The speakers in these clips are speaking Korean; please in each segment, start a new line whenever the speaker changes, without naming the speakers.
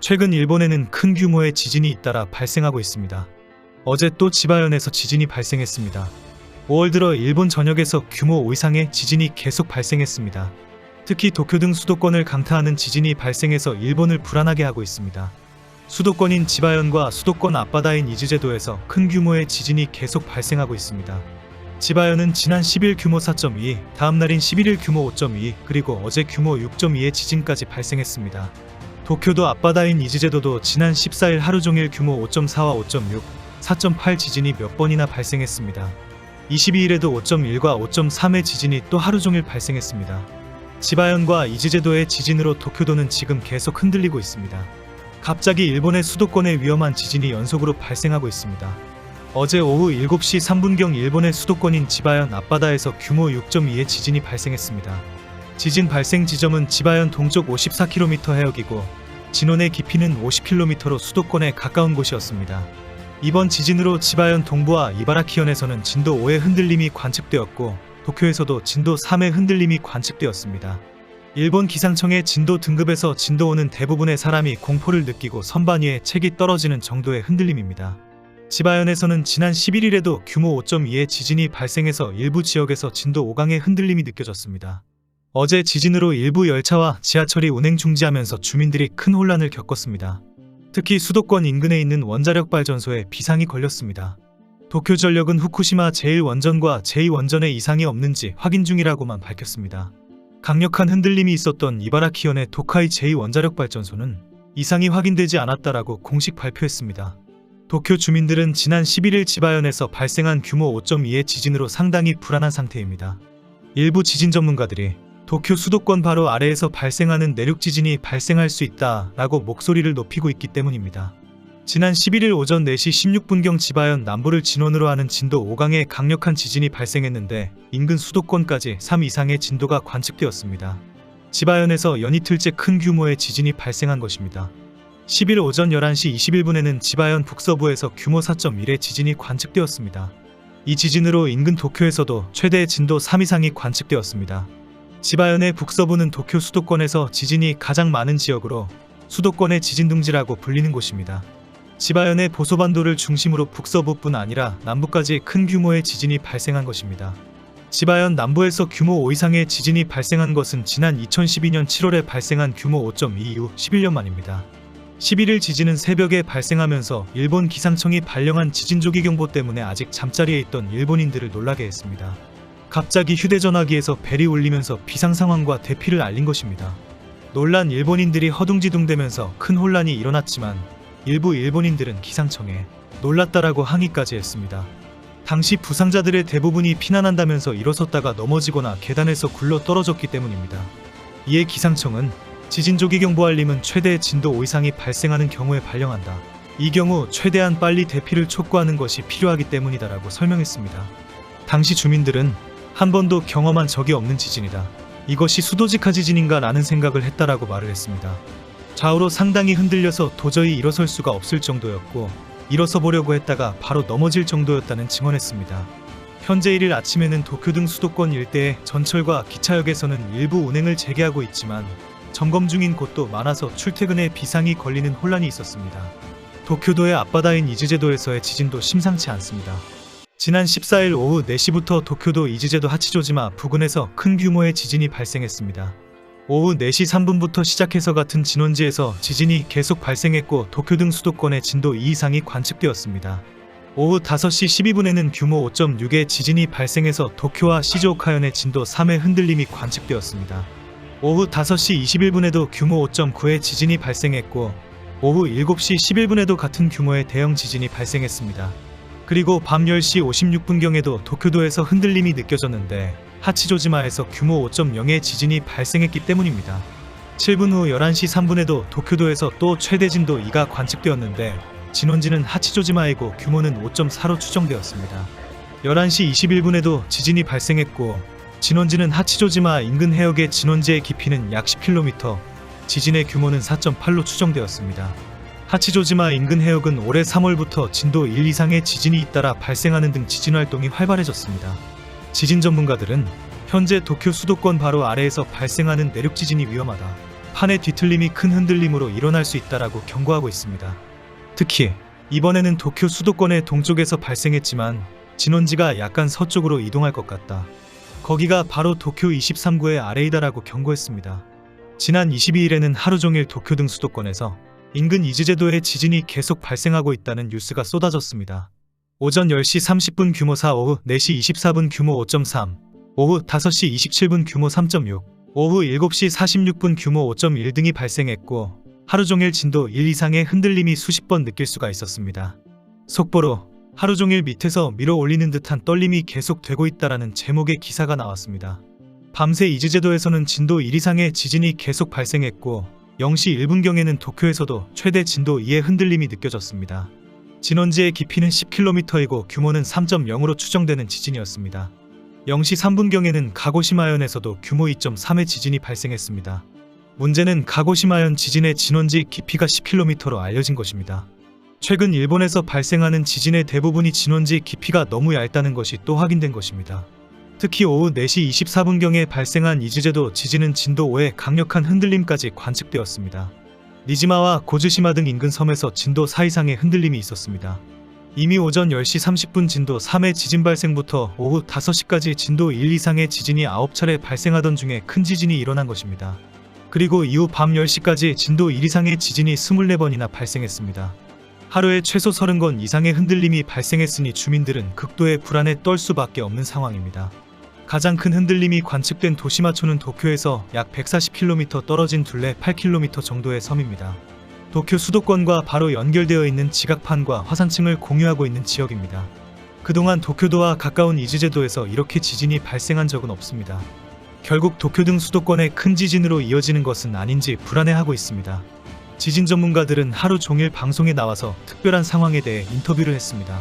최근 일본에는 큰 규모의 지진이 잇따라 발생하고 있습니다. 어제 또 지바현에서 지진이 발생했습니다. 5월 들어 일본 전역에서 규모 5 이상의 지진이 계속 발생했습니다. 특히 도쿄 등 수도권을 강타하는 지진이 발생해서 일본을 불안하게 하고 있습니다. 수도권인 지바현과 수도권 앞바다인 이즈제도에서 큰 규모의 지진이 계속 발생하고 있습니다. 지바현은 지난 10일 규모 4.2, 다음 날인 11일 규모 5.2, 그리고 어제 규모 6.2의 지진까지 발생했습니다. 도쿄도 앞바다인 이즈제도도 지난 14일 하루 종일 규모 5.4와 5.6, 4.8 지진이 몇 번이나 발생했습니다. 22일에도 5.1과 5.3의 지진이 또 하루 종일 발생했습니다. 지바현과 이즈제도의 지진으로 도쿄도는 지금 계속 흔들리고 있습니다. 갑자기 일본의 수도권에 위험한 지진이 연속으로 발생하고 있습니다. 어제 오후 7시 3분경 일본의 수도권인 지바현 앞바다에서 규모 6.2의 지진이 발생했습니다. 지진 발생 지점은 지바현 동쪽 54km 해역이고 진원의 깊이는 50km로 수도권에 가까운 곳이었습니다. 이번 지진으로 지바현 동부와 이바라키현에서는 진도 5의 흔들림이 관측되었고 도쿄에서도 진도 3의 흔들림이 관측되었습니다. 일본 기상청의 진도 등급에서 진도 5는 대부분의 사람이 공포를 느끼고 선반 위에 책이 떨어지는 정도의 흔들림입니다. 지바현에서는 지난 11일에도 규모 5.2의 지진이 발생해서 일부 지역에서 진도 5강의 흔들림이 느껴졌습니다. 어제 지진으로 일부 열차와 지하철이 운행 중지하면서 주민들이 큰 혼란을 겪었습니다. 특히 수도권 인근에 있는 원자력 발전소에 비상이 걸렸습니다. 도쿄전력은 후쿠시마 제1원전과 제2원전에 이상이 없는지 확인 중이라고만 밝혔습니다. 강력한 흔들림이 있었던 이바라키현의 도카이 제2원자력 발전소는 이상이 확인되지 않았다라고 공식 발표했습니다. 도쿄 주민들은 지난 11일 지바현에서 발생한 규모 5.2의 지진으로 상당히 불안한 상태입니다. 일부 지진 전문가들이 도쿄 수도권 바로 아래에서 발생하는 내륙 지진이 발생할 수 있다라고 목소리를 높이고 있기 때문입니다. 지난 11일 오전 4시 16분경 지바현 남부를 진원으로 하는 진도 5강의 강력한 지진이 발생했는데 인근 수도권까지 3 이상의 진도가 관측되었습니다. 지바현에서 연이틀째 큰 규모의 지진이 발생한 것입니다. 10일 오전 11시 21분에는 지바현 북서부에서 규모 4.1의 지진이 관측되었습니다. 이 지진으로 인근 도쿄에서도 최대 진도 3 이상이 관측되었습니다. 지바현의 북서부는 도쿄 수도권에서 지진이 가장 많은 지역으로 수도권의 지진둥지라고 불리는 곳입니다. 지바현의 보소반도를 중심으로 북서부뿐 아니라 남부까지 큰 규모의 지진이 발생한 것입니다. 지바현 남부에서 규모 5 이상의 지진이 발생한 것은 지난 2012년 7월에 발생한 규모 5.2 이후 11년 만입니다. 11일 지진은 새벽에 발생하면서 일본 기상청이 발령한 지진조기 경보 때문에 아직 잠자리에 있던 일본인들을 놀라게 했습니다. 갑자기 휴대전화기에서 벨이 울리면서 비상 상황과 대피를 알린 것입니다. 놀란 일본인들이 허둥지둥대면서 큰 혼란이 일어났지만 일부 일본인들은 기상청에 놀랐다라고 항의까지 했습니다. 당시 부상자들의 대부분이 피난한다면서 일어섰다가 넘어지거나 계단에서 굴러 떨어졌기 때문입니다. 이에 기상청은 지진 조기 경보 알림은 최대 진도 5 이상이 발생하는 경우에 발령한다. 이 경우 최대한 빨리 대피를 촉구하는 것이 필요하기 때문이다라고 설명했습니다. 당시 주민들은 한 번도 경험한 적이 없는 지진이다. 이것이 수도직화 지진인가 라는 생각을 했다라고 말을 했습니다. 좌우로 상당히 흔들려서 도저히 일어설 수가 없을 정도였고 일어서 보려고 했다가 바로 넘어질 정도였다는 증언했습니다. 현재 1일 아침에는 도쿄 등 수도권 일대의 전철과 기차역에서는 일부 운행을 재개하고 있지만 점검 중인 곳도 많아서 출퇴근에 비상이 걸리는 혼란이 있었습니다. 도쿄도의 앞바다인 이즈제도에서의 지진도 심상치 않습니다. 지난 14일 오후 4시부터 도쿄도 이즈제도 하치조지마 부근에서 큰 규모의 지진이 발생했습니다. 오후 4시 3분부터 시작해서 같은 진원지에서 지진이 계속 발생했고 도쿄 등 수도권의 진도 2 이상이 관측되었습니다. 오후 5시 12분에는 규모 5.6의 지진이 발생해서 도쿄와 시즈오카현의 진도 3의 흔들림이 관측되었습니다. 오후 5시 21분에도 규모 5.9의 지진이 발생했고 오후 7시 11분에도 같은 규모의 대형 지진이 발생했습니다. 그리고 밤 10시 56분경에도 도쿄도에서 흔들림이 느껴졌는데 하치조지마에서 규모 5.0의 지진이 발생했기 때문입니다. 7분 후 11시 3분에도 도쿄도에서 또 최대 진도 2가 관측되었는데 진원지는 하치조지마이고 규모는 5.4로 추정되었습니다. 11시 21분에도 지진이 발생했고 진원지는 하치조지마 인근 해역의 진원지의 깊이는 약 10km, 지진의 규모는 4.8로 추정되었습니다. 하치조지마 인근 해역은 올해 3월부터 진도 1 이상의 지진이 잇따라 발생하는 등 지진 활동이 활발해졌습니다. 지진 전문가들은 현재 도쿄 수도권 바로 아래에서 발생하는 내륙 지진이 위험하다. 판의 뒤틀림이 큰 흔들림으로 일어날 수 있다라고 경고하고 있습니다. 특히 이번에는 도쿄 수도권의 동쪽에서 발생했지만 진원지가 약간 서쪽으로 이동할 것 같다. 거기가 바로 도쿄 23구의 아래이다라고 경고했습니다. 지난 22일에는 하루 종일 도쿄 등 수도권에서 인근 이즈제도에 지진이 계속 발생하고 있다는 뉴스가 쏟아졌습니다. 오전 10시 30분 규모 4, 오후 4시 24분 규모 5.3, 오후 5시 27분 규모 3.6, 오후 7시 46분 규모 5.1 등이 발생했고 하루 종일 진도 1 이상의 흔들림이 수십 번 느낄 수가 있었습니다. 속보로 하루 종일 밑에서 밀어 올리는 듯한 떨림이 계속되고 있다라는 제목의 기사가 나왔습니다. 밤새 이즈제도에서는 진도 1 이상의 지진이 계속 발생했고 0시 1분경에는 도쿄에서도 최대 진도 2의 흔들림이 느껴졌습니다. 진원지의 깊이는 10km이고 규모는 3.0으로 추정되는 지진이었습니다. 0시 3분경에는 가고시마현에서도 규모 2.3의 지진이 발생했습니다. 문제는 가고시마현 지진의 진원지 깊이가 10km로 알려진 것입니다. 최근 일본에서 발생하는 지진의 대부분이 진원지 깊이가 너무 얇다는 것이 또 확인된 것입니다. 특히 오후 4시 24분경에 발생한 이즈제도 지진은 진도 5의 강력한 흔들림까지 관측되었습니다. 니지마와 고즈시마 등 인근 섬에서 진도 4 이상의 흔들림이 있었습니다. 이미 오전 10시 30분 진도 3의 지진 발생부터 오후 5시까지 진도 1 이상의 지진이 9차례 발생하던 중에 큰 지진이 일어난 것입니다. 그리고 이후 밤 10시까지 진도 1 이상의 지진이 24번이나 발생했습니다. 하루에 최소 30건 이상의 흔들림이 발생했으니 주민들은 극도의 불안에 떨 수밖에 없는 상황입니다. 가장 큰 흔들림이 관측된 도시마초는 도쿄에서 약 140km 떨어진 둘레 8km 정도의 섬입니다. 도쿄 수도권과 바로 연결되어 있는 지각판과 화산층을 공유하고 있는 지역입니다. 그동안 도쿄도와 가까운 이즈제도에서 이렇게 지진이 발생한 적은 없습니다. 결국 도쿄 등 수도권의 큰 지진으로 이어지는 것은 아닌지 불안해하고 있습니다. 지진 전문가들은 하루 종일 방송에 나와서 특별한 상황에 대해 인터뷰를 했습니다.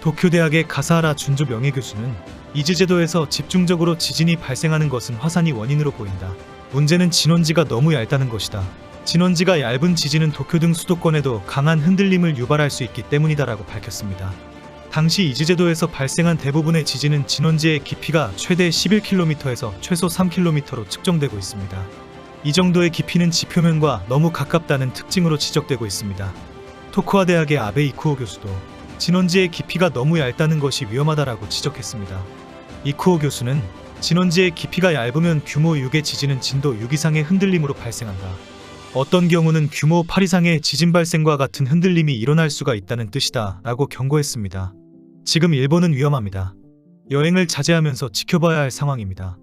도쿄대학의 가사하라 준조 명예교수는 이즈제도에서 집중적으로 지진이 발생하는 것은 화산이 원인으로 보인다. 문제는 진원지가 너무 얇다는 것이다. 진원지가 얇은 지진은 도쿄 등 수도권에도 강한 흔들림을 유발할 수 있기 때문이다라고 밝혔습니다. 당시 이즈제도에서 발생한 대부분의 지진은 진원지의 깊이가 최대 11km에서 최소 3km로 측정되고 있습니다. 이 정도의 깊이는 지표면과 너무 가깝다는 특징으로 지적되고 있습니다. 토쿠아 대학의 아베 이쿠오 교수도 진원지의 깊이가 너무 얇다는 것이 위험하다라고 지적했습니다. 이쿠오 교수는 진원지의 깊이가 얇으면 규모 6의 지진은 진도 6 이상의 흔들림으로 발생한다. 어떤 경우는 규모 8 이상의 지진 발생과 같은 흔들림이 일어날 수가 있다는 뜻이다 라고 경고했습니다. 지금 일본은 위험합니다. 여행을 자제하면서 지켜봐야 할 상황입니다.